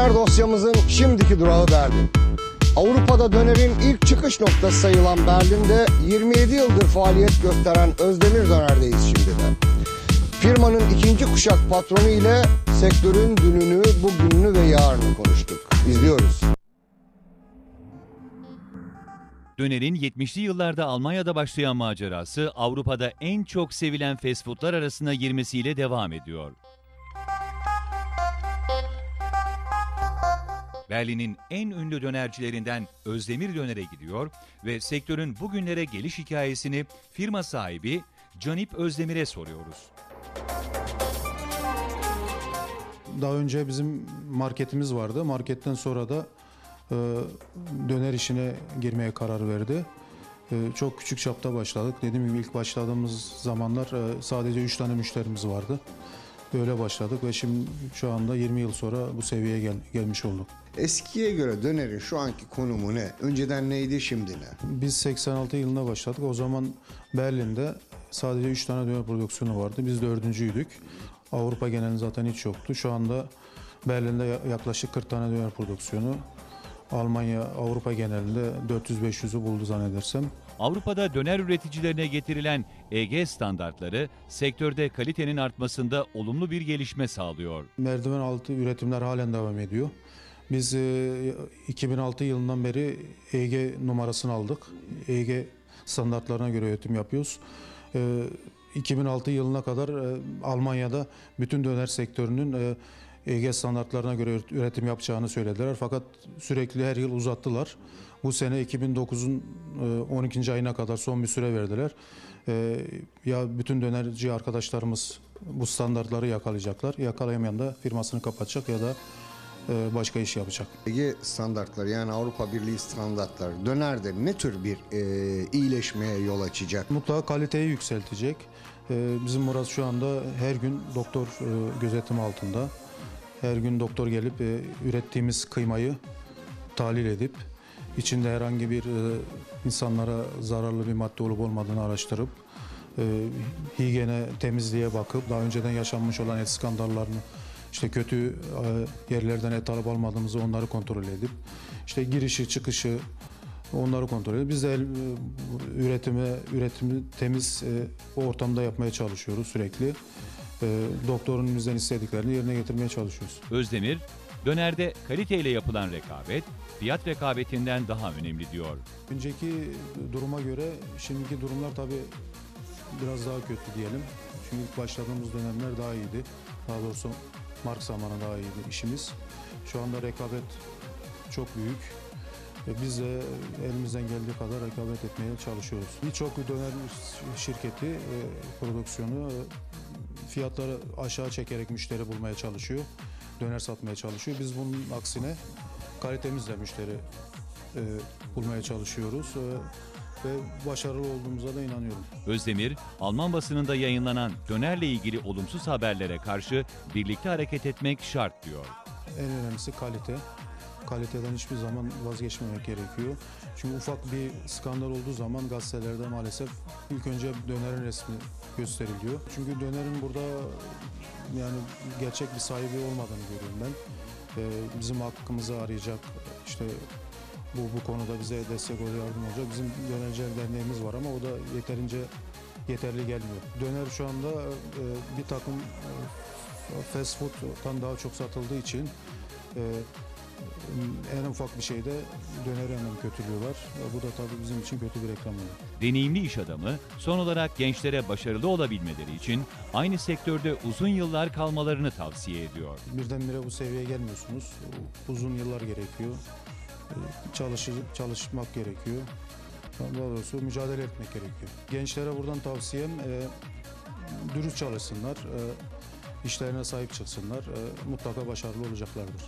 Döner dosyamızın şimdiki durağı Berlin. Avrupa'da dönerin ilk çıkış noktası sayılan Berlin'de 27 yıldır faaliyet gösteren Özdemir Döner'deyiz şimdi de. Firmanın ikinci kuşak patronu ile sektörün dününü, bugününü ve yarını konuştuk. İzliyoruz. Döner'in 70'li yıllarda Almanya'da başlayan macerası Avrupa'da en çok sevilen fast foodlar arasına girmesiyle devam ediyor. Berlin'in en ünlü dönercilerinden Özdemir Döner'e gidiyor ve sektörün bugünlere geliş hikayesini firma sahibi Canip Özdemir'e soruyoruz. Daha önce bizim marketimiz vardı. Marketten sonra da e, döner işine girmeye karar verdi. E, çok küçük çapta başladık. Dediğim gibi ilk başladığımız zamanlar e, sadece 3 tane müşterimiz vardı. Böyle başladık ve şimdi şu anda 20 yıl sonra bu seviyeye gel- gelmiş olduk. Eskiye göre dönerin şu anki konumu ne? Önceden neydi şimdi ne? Biz 86 yılında başladık. O zaman Berlin'de sadece 3 tane döner produksiyonu vardı. Biz dördüncüydük. Avrupa genelinde zaten hiç yoktu. Şu anda Berlin'de ya- yaklaşık 40 tane döner produksiyonu. Almanya, Avrupa genelinde 400-500'ü buldu zannedersem. Avrupa'da döner üreticilerine getirilen EG standartları sektörde kalitenin artmasında olumlu bir gelişme sağlıyor. Merdiven altı üretimler halen devam ediyor. Biz e, 2006 yılından beri EG numarasını aldık. EG standartlarına göre üretim yapıyoruz. E, 2006 yılına kadar e, Almanya'da bütün döner sektörünün e, EG standartlarına göre üretim yapacağını söylediler. Fakat sürekli her yıl uzattılar. Bu sene 2009'un e, 12. ayına kadar son bir süre verdiler. E, Ya bütün dönerci arkadaşlarımız bu standartları yakalayacaklar. Yakalayamayan da firmasını kapatacak ya da e, başka iş yapacak. Ege standartları yani Avrupa Birliği standartları dönerde ne tür bir e, iyileşmeye yol açacak? Mutlaka kaliteyi yükseltecek. E, Bizim burası şu anda her gün doktor e, gözetimi altında. Her gün doktor gelip e, ürettiğimiz kıymayı tahlil edip içinde herhangi bir e, insanlara zararlı bir madde olup olmadığını araştırıp e, hijyene, temizliğe bakıp daha önceden yaşanmış olan et skandallarını işte kötü e, yerlerden et alıp almadığımızı onları kontrol edip işte girişi çıkışı onları kontrol edip biz de el, e, üretime üretimi temiz e, ortamda yapmaya çalışıyoruz sürekli. E, doktorun bizden istediklerini yerine getirmeye çalışıyoruz. Özdemir, dönerde kaliteyle yapılan rekabet, fiyat rekabetinden daha önemli diyor. Önceki duruma göre şimdiki durumlar tabii biraz daha kötü diyelim. Çünkü ilk başladığımız dönemler daha iyiydi. Daha doğrusu Mark zamanı daha iyiydi işimiz. Şu anda rekabet çok büyük. Biz de elimizden geldiği kadar rekabet etmeye çalışıyoruz. Birçok döner şirketi, e, prodüksiyonu e, fiyatları aşağı çekerek müşteri bulmaya çalışıyor. Döner satmaya çalışıyor. Biz bunun aksine kalitemizle müşteri e, bulmaya çalışıyoruz e, ve başarılı olduğumuza da inanıyorum. Özdemir, Alman basınında yayınlanan dönerle ilgili olumsuz haberlere karşı birlikte hareket etmek şart diyor. En önemlisi kalite. Kaliteden hiçbir zaman vazgeçmemek gerekiyor. Çünkü ufak bir skandal olduğu zaman gazetelerde maalesef ilk önce dönerin resmi gösteriliyor. Çünkü dönerin burada yani gerçek bir sahibi olmadığını görüyorum ben. Ee, bizim hakkımızı arayacak işte bu bu konuda bize destek oluyor, yardım olacak. Bizim dönerciler derneğimiz var ama o da yeterince yeterli gelmiyor. Döner şu anda e, bir takım e, fast food'dan daha çok satıldığı için e, en ufak bir şeyde döneri hemen kötülüyorlar. Bu da tabii bizim için kötü bir reklam oluyor. Deneyimli iş adamı son olarak gençlere başarılı olabilmeleri için aynı sektörde uzun yıllar kalmalarını tavsiye ediyor. Birdenbire bu seviyeye gelmiyorsunuz. Uzun yıllar gerekiyor. E, Çalışır, çalışmak gerekiyor. Daha doğrusu mücadele etmek gerekiyor. Gençlere buradan tavsiyem e, dürüst çalışsınlar, e, işlerine sahip çıksınlar. E, mutlaka başarılı olacaklardır.